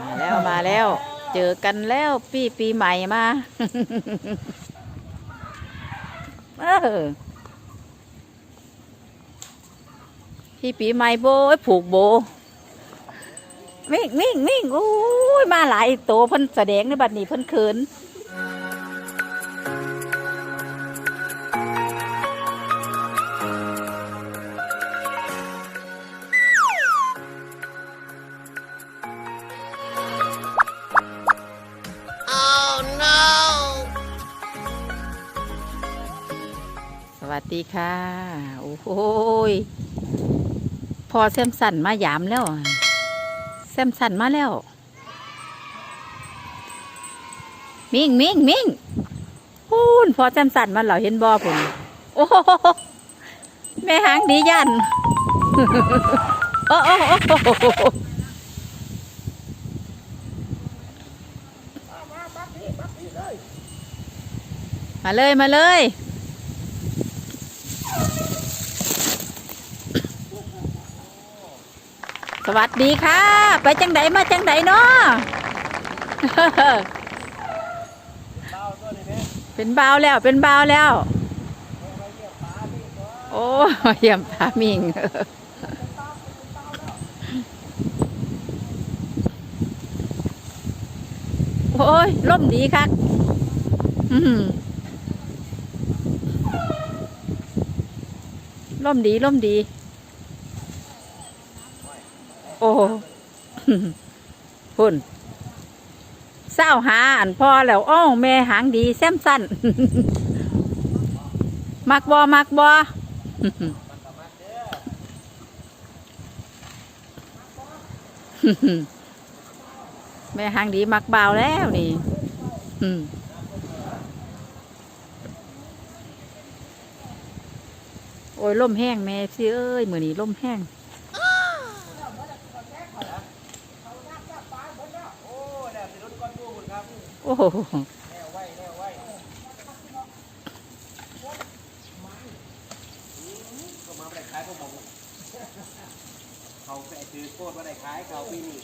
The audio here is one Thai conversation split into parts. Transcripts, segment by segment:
มาแล้วมาแล้ว เจอกันแล้วปีปีใหม่มาเออพี่ปีใหม่โบผูกโบมิ่งมิ่งมิ่งโอ้ยมาหลายโตเพิ่นแสดงในบัดนี้เพิ่นเขิน วัสดีค่ะ โอ้โหยพอแซมสันมายามแล้วแซมสันมาแล้ว มิงมิงมิงพูนพอแซมสันมาเหล่าเห็นบอผมโอ้โหแม่หางดียันโอ้โอ้โอ้โอ้มาเลยมาเลยมาเลย ส วัสดีค่ะ ไปจังไดมาจังไดเนาะเต้าตัวนี้เบาแล้วเป็นเบาแล้ว โอ้เยี่ยมตามิงโอ้ยล่มดีคักอื้อหือล่มดีล่มดี โอ้พุ่นเศร้าหาอันพ่อแล้วอ้อแม่หางดีแซมสั้นมักบอมักบอแม่หางดีมักเบาแล้วนี่โอ้ยล่มแห้งแม่สิเอ้ยมือนี้ล่มแห้ง โอ้แล้วสิรถก้อนตู้คุณครับ โอ้โห แนวไว้แนวไว้ก็มาไม่ได้ขายพว กผมเขาแปะถือโคตรมาได้ขายเขาปีนี้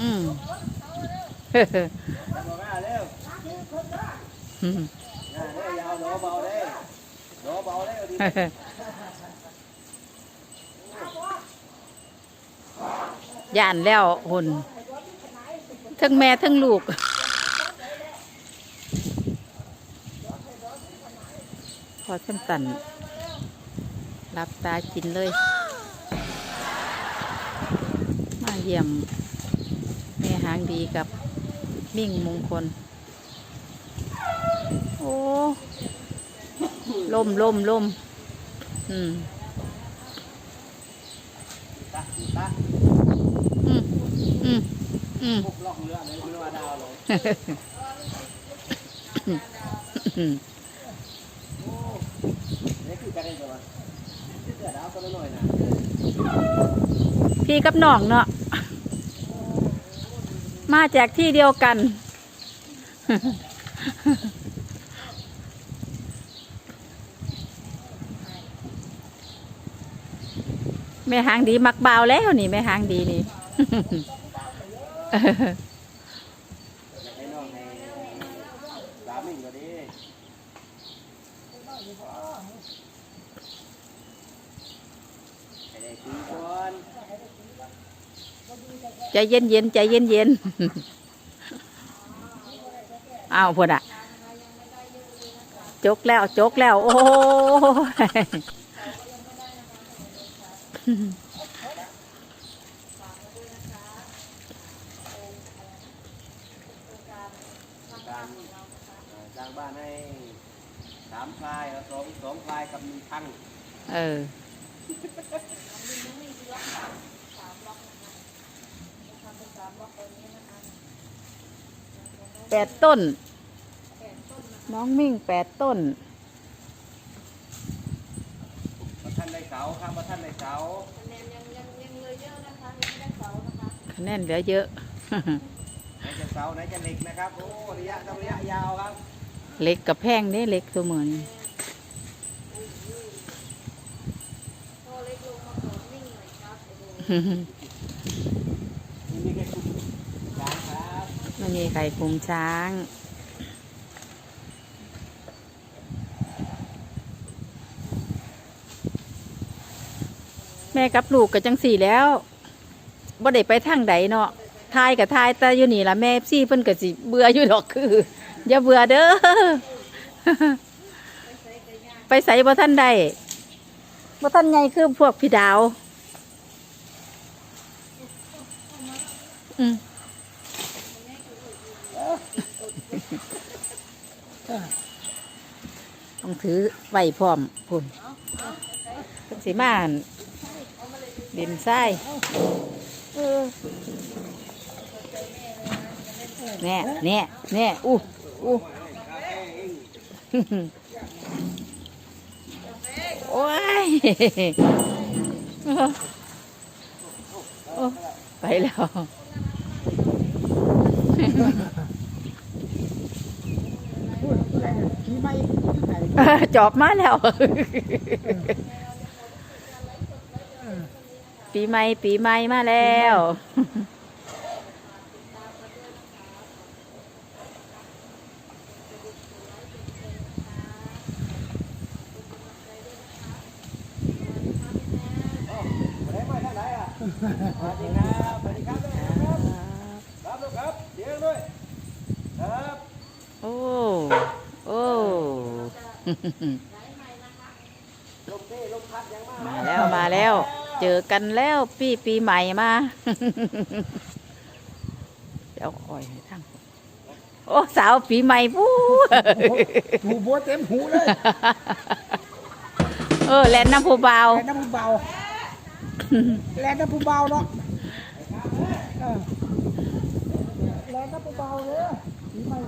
อืมจะบอกแม่เร็วอืมน่าเด้อยาวโหลเบาเด้โหลเบาเด้ดี ย่านแล้วหุ่นทั้งแม่ทั้งลูก พอสันสันรับตากินเลย มาเยี่ยม แม่หางดีกับมิ่งมงคล โอ้ล่มล่มล่มอืม อืมอืมอืมล่องเรือเลยเรือดาวลงนี่คือการเล่นตัวเสือดาวตัวน้อยนะพี่กับน้องเนาะมาจากที่เดียวกัน แม่หางดีมักเบาแล้วนี่แม่หางดีนี่ให้น้องก็ดีใจเย็นเย็นใจเย็นเย็นอ้าวพดอะจกแล้วจกแล้ว โอ้ย สร้างบ้านให้สามพลายแล้วสองสองพลายกับหนึ่งพันเออแปดต้น น้องมิ่งแปดต้น มาท่านได้เสาครับมาท่านได้เสาคะแนนเหลือเยอะ ไหนจะเสาไหนจะเหล็กนะครับโอ้ระยะต้องระยะยาวครับเล็กกับแพงเด้เล็กตัวเหมือนนี่มีแค่คุณช้างครับ ไม่มีใครคุมช้าง ม่กับลูกกับจังสี่แล้วบ่ได้ไปทางใดเนาะทายกับทายแต่อยู่นี่ละแม่ซี่เพิ่นก็สิเบื่ออยู่ดอกคือ อย่าเบื่อเด้อ ไปใส่บ่ท่านใดบ่ท่านใหญ่คือพวกพี่ดาว อืมต้องถือไว้พร้อมพุ่นเป็นสีมาน ดินทรายแน่แน่แน่อู้อู้โอ้ยโอ้ไปแล้วผีไม่ไหนจอบมาแล้ว ปีใหม่ปีใหม่มาแล้วไปไหนมาทางไหนอะสวัสดีครับสวัสดีครับครับครับลูกครับเดี๋ยวด้วยครับโอ้โอ้ลมเท่ลมพัดยังมามาแล้วมาแล้ว เจอกันแล้วปีปีใหม่มาเดี๋ยวคอยให้ทั้งโอ้สาวปีใหม่ปูหูบัวเต็มหูเลยเออแลนน้ำผู้เบาแลน้ำผู้เบาแลน้ำผู้เบาเนาะแลน้ำผู้เบาเลยผีไม่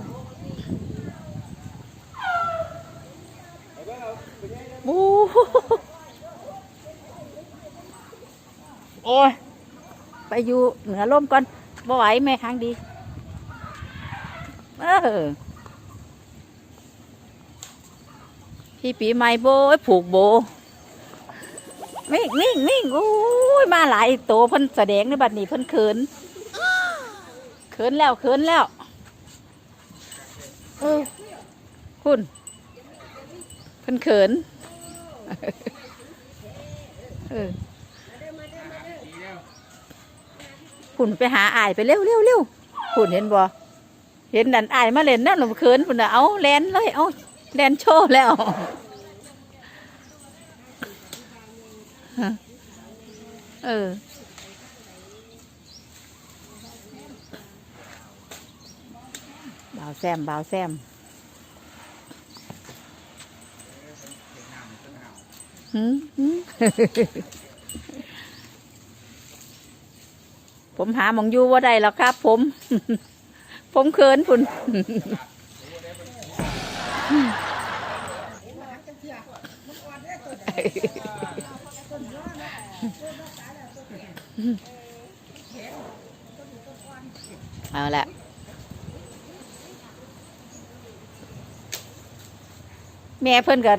บูโอ้ย ไปอยู่เหนือร่มก่อนบ่ไหวแม่ค้างดี เออ พี่ปีใหม่โบยผูกโบมิ่งมิ่งมิ่งโอ้ย มาหลายโตเพิ่นแสดงในบัดนี้เพิ่นเขินเขินแล้วเขินแล้วเออคุณเพิ่นเขินเออ คุณไปหาอายไปเร็วเร็วเร็วคุณเห็นบ่เห็นดันอายมาเล่นนั่นหลงเขินคุณนะเอาแลนเลยเอาแลนโชว์แล้วเออบ่าวแซมบ่าวแซมหืมหืม ผมหาหมองอยู่ว่าได้แล้วครับ ผม ผมเขินพุ่นเอาละแม่เพิ่นก็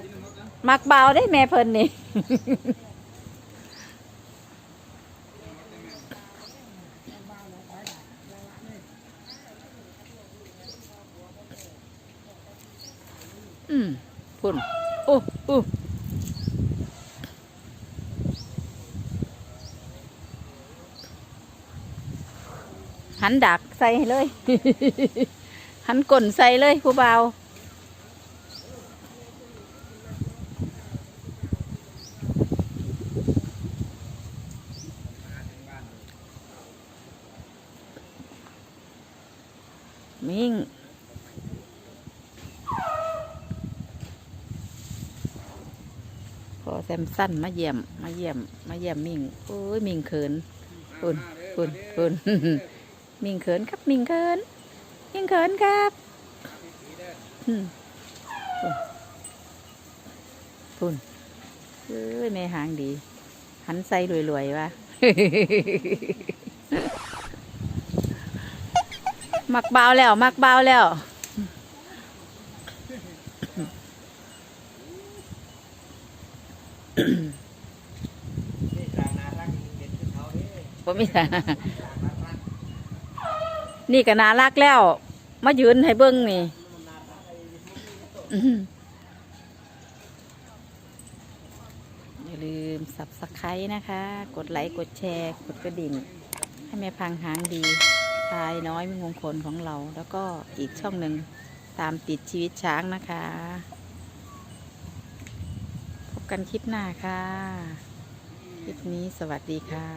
มักเบาได้แม่เพิ่นนี่ อืมพุ่นโอ้โอ้หันดักใส่เลย หันก่นใส่เลยผู้เบาวมิง พอ แซมสั้นมาเยี่ยม มาเยี่ยม มาเยี่ยมมิงโอ้ยมิงเขินคุณคุณคุณมิงเขินครับมิงเขินมิงเขินครับอืมคุณเอ้ยแม่หางดี หันใส่รวยๆวะมักเบาแล้ว มักเบาแล้ว นี่จากนารักเด็ดขึ้นเขานี่บ่มีทางนี่ก็น่ารักแล้ว มายืนให้เบิ้งนี่อื้อหืออย่าลืมสับสไครนะคะ กดไลค์ กดแชร์ กดกระดิ่ง ให้แม่พังหางดีทายน้อยมีมงคลของเรา แล้วก็อีกช่องหนึ่งตามติดชีวิตช้างนะคะ กันคลิปหน้าค่ะ คลิปนี้สวัสดีค่ะ